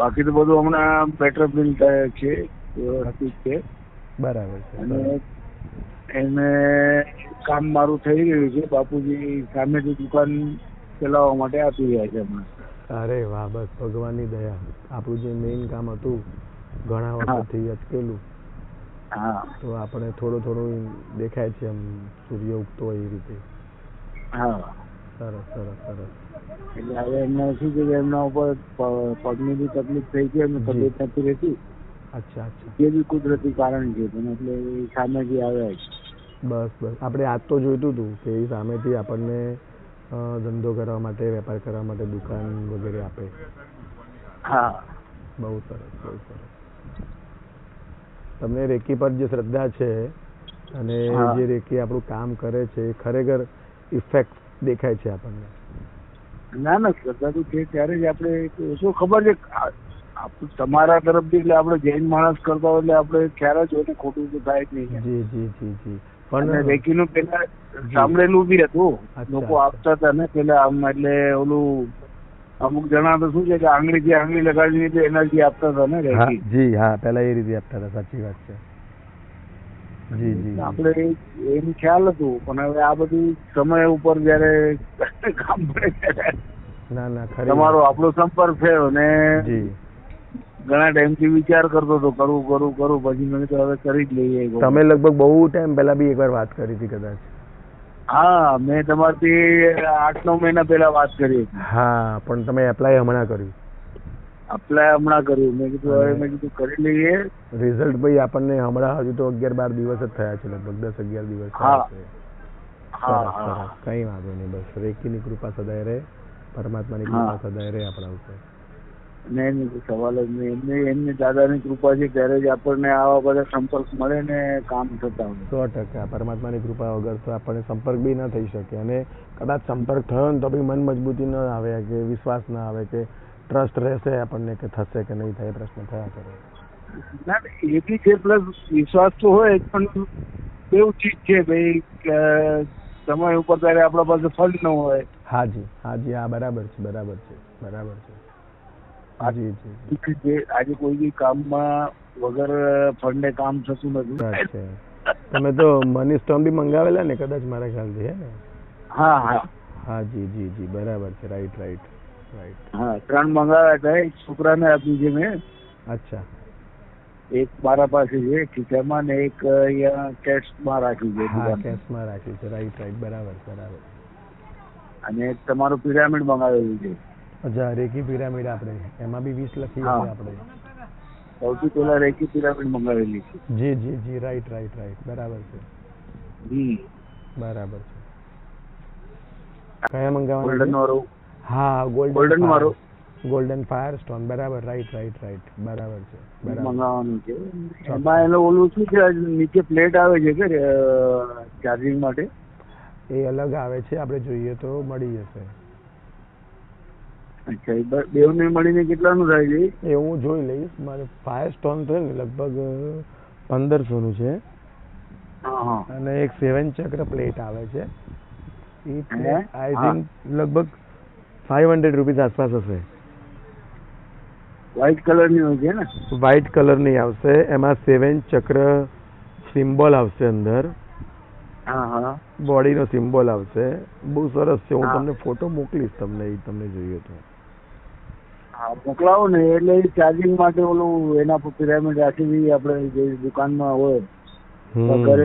બાકી તો બધું હમણાં બેટર બિલ છે વ્યવસ્થિત છે. બરાબર છે અને એને કામ મારું થઈ રહ્યું છે બાપુજી સામેથી દુકાન ચલાવવા માટે આપી રહ્યા છે હમણાં અરે વાહ બસ ભગવાનની દયા. આપણું જે મેઇન કામ હતું ઘણા. વખતથી અટકેલું. હા. તો આપણે થોડું થોડું દેખાય છે એમ સૂર્ય ઉગતો હોય એ રીતે. હા. સરસ સરસ સરસ. એટલે હવે એમને શું છે કે એમના ઉપર પગની બી તકલીફ થઈ છે એમને તબિયત નથી રહેતી. અચ્છા અચ્છા. એ બી કુદરતી કારણ છે પણ એટલે એ સામેથી આવ્યા છે. બસ બસ. આપણે આજ તો જોઈતું હતું કે એ સામેથી આપણને ધંધો કરવા માટે વેપાર કરવા માટે દુકાન વગેરે આપે. હા. બહુ સરસ બહુ સરસ. તમને રેકી પર જે શ્રદ્ધા છે અને જે રેકી આપણું કામ કરે છે એ ખરેખર ઇફેક્ટ દેખાય છે આપણને. ના ના શ્રદ્ધા તો છે ત્યારે જ આપણે શું ખબર છે તમારા તરફથી એટલે આપણે જૈન માણસ કરતા હોય એટલે આપણે ખ્યાલ જ હોય કે ખોટું તો થાય જ નહીં. જી જી જી જી. પણ રેકીનું પેલા સાંભળેલું બી હતું. લોકો આપતા હતા ને પેલા આમ એટલે ઓલું અમુક જણા તો શું છે કે આંગળીથી આંગળી લગાડી એટલે એનાથી આપતા હતા ને રેકી. જી હા પેલા એ રીતે આપતા હતા સાચી વાત છે. જી જી જી. આપણે એમ ખ્યાલ હતું પણ હવે આ બધું સમય ઉપર જયારે કામ પડે ના ના તમારો આપણો સંપર્ક થયો ને ઘણા ટાઈમથી વિચાર કરતો હતો કરું કરું કરું પછી મને તો હવે કરી જ લઈએ તમે લગભગ બહુ ટાઈમ પહેલા બી એકવાર વાત કરી હતી કદાચ. હા મેં તમારથી આઠ નવ મહિના પહેલા વાત કરી હા પણ તમે એપ્લાય હમણાં કર્યું. અપ્લાય હમણાં કર્યું. મેં કીધું હવે મેં કીધું કરી લઈએ. રિઝલ્ટ ભાઈ આપણને હમણાં હજુ તો અગિયાર બાર દિવસ જ થયા છે લગભગ દસ અગિયાર દિવસ હા. હા સરસ સરસ. કઈ વાંધો નહીં બસ. રેકીની કૃપા સદાય રહે. પરમાત્માની કૃપા સદાય રહે આપણા ઉપર. નહીં નહીં સવાલ જ નહીં. એમને એમની દાદાની કૃપા છે ત્યારે જ આપણને આવા બધા સંપર્ક મળે ને કામ થતા હોય. સો ટકા. પરમાત્માની કૃપા વગર તો આપણને સંપર્ક બી ન થઈ શકે. અને કદાચ સંપર્ક થયો ને તો બી મન મજબૂતી ન આવે કે વિશ્વાસ ન આવે કે ટ્રસ્ટ રહેશે આપણને કે થશે કે નહીં થાય પ્રશ્ન થયા કરે ના એ બી છે પ્લસ વિશ્વાસ તો હોય પણ એવું ચીજ છે ભાઈ સમય ઉપર ત્યારે આપણા પાસે ફંડ ન હોય. હાજી હાજી હા બરાબર છે બરાબર છે બરાબર છે. આજે કોઈ બી કામમાં વગર ફંડે કામ થતું નથી. તમે તો મની સ્ટોન બી મંગાવેલા ને કદાચ મારા ખ્યાલથી હે ને? હા હા. હા જી જી જી બરાબર છે રાઈટ રાઈટ. હા ત્રણ મંગાવ્યા હતા એક છોકરાને આપી છે મેં. અચ્છા. એક મારા પાસે છે ખીચામાં ને એક અહીંયા કેશમાં રાખ્યું છે હા કેશમાં રાખ્યું છે. રાઈટ રાઈટ બરાબર બરાબર. અને તમારું પિરામિડ મંગાવેલું છે. અચ્છા રેકી પિરામિડ આપણે. એમાં બી વીસ લખી આપણે. સૌથી પહેલા રેકી પિરામિડ મંગાવેલી છે. જી જી જી. રાઈટ રાઈટ રાઈટ બરાબર છે. બરાબર છે. કયા મંગાવવાનું હા ગોલ્ડન વાળું. ગોલ્ડન ફાયર સ્ટોન બરાબર રાઈટ રાઈટ રાઈટ બરાબર છે મંગાવવાનું છે. એમાં એનું ઓલું શું છે નીચે પ્લેટ આવે છે કે ચાર્જિંગ માટે? એ અલગ આવે છે આપણે જોઈએ તો મળી જશે. અચ્છા એ બેવને મળીને કેટલાનું થાય છે? એ હું જોઈ લઈશ. મારે ફાયર સ્ટોન તો ને લગભગ પંદરસોનું છે. અને એક સેવન ચક્ર પ્લેટ આવે છે. એ આઈ થિંક લગભગ ફાઇવ હંડ્રેડ રૂપીઝ આસપાસ હશે. વ્હાઈટ કલરની હોય છે ને? વ્હાઇટ કલરની આવશે. એમાં સેવન ચક્ર સિમ્બોલ આવશે અંદર. બોડીનો સિમ્બોલ આવશે. બહુ સરસ છે. હું તમને ફોટો મોકલીશ તમને એ તમને જોઈએ તો. હા મોકલાવો ને. એટલે ચાર્જિંગ માટે ઓલું એના પર પિરામિડ રાખી આપણે જે દુકાનમાં હોય. ઘરે